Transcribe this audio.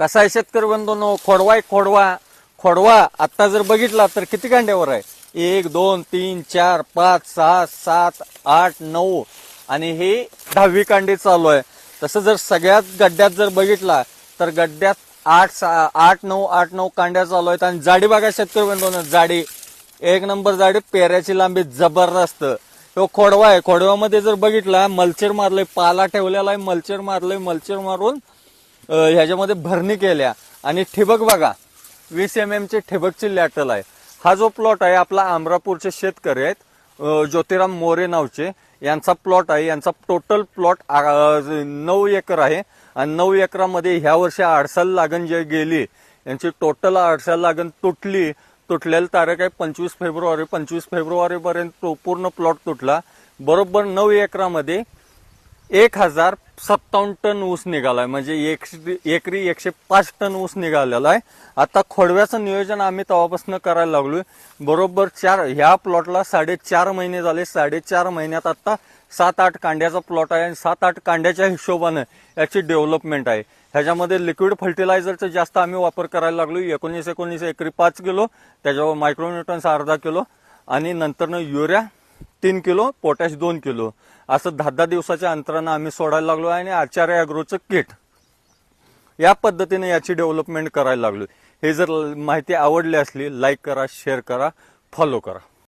कसा आहे शेतकरी बंधूंनो? खोडवा आहे खोडवा. खोडवा आता जर बघितला तर किती कांड्यावर आहे? एक दोन तीन चार पाच सहा सात आठ नऊ. आणि हे दहावी कांडी चालू आहे. तसं जर सगळ्यात गड्ड्यात जर बघितला तर गड्ड्यात आठ सहा आठ नऊ आठ नऊ कांड्या चालू आहेत. आणि जाडी बघा शेतकरी बंधून जाडी. एक नंबर जाडी पेऱ्याची लांबी जबरदस्त. तो खोडवा आहे. खोडव्यामध्ये जर बघितला मल्चर मारलंय पाला ठेवलेला आहे मल्चर मारलंय मल्चर मारून ह्याच्यामध्ये भरणी केल्या. आणि ठिबक बघा वीस एम एमचे ठिबकची लॅटल आहे. हा जो प्लॉट आहे आपला आमरापूरचे शेतकरी आहेत ज्योतिराम मोरे नावचे. यांचा प्लॉट आहे यांचा टोटल प्लॉट नऊ एकर आहे. आणि नऊ एकरामध्ये ह्या वर्षी आडसाल लागण जे गेली यांची टोटल आडसाल लागण तुटली. तुटलेली तारीख आहे पंचवीस फेब्रुवारी. पंचवीस फेब्रुवारीपर्यंत तो पूर्ण प्लॉट तुटला. बरोबर नऊ एकरामध्ये एक हजार सत्तावन्न टन ऊस निघालाय. म्हणजे एकशे- एकरी एकशे पाच टन ऊस निघालेला आहे. आता खोडव्याचं नियोजन आम्ही तेव्हापासून करायला लागलोय. बरोबर चार ह्या प्लॉटला साडेचार महिने झाले. साडेचार महिन्यात आता सात आठ कांड्याचा प्लॉट आहे आणि सात आठ कांड्याच्या हिशोबानं याची डेव्हलपमेंट आहे. ह्याच्यामध्ये लिक्विड फर्टिलायझरचा जास्त आम्ही वापर करायला लागलो एकोणीस एकोणीस एकरी पाच किलो. त्याच्यावर मायक्रोन्युट्रन्स अर्धा किलो. आणि नंतरनं युरिया. तीन किलो पोटॅश दोन किलो. असं दहा दहा दिवसाच्या अंतरानं आम्ही सोडायला लागलो आणि आचार्य अॅग्रोचं किट. या पद्धतीने याची डेव्हलपमेंट करायला लागलो. हे जर माहिती आवडली असली लाईक करा शेअर करा फॉलो करा.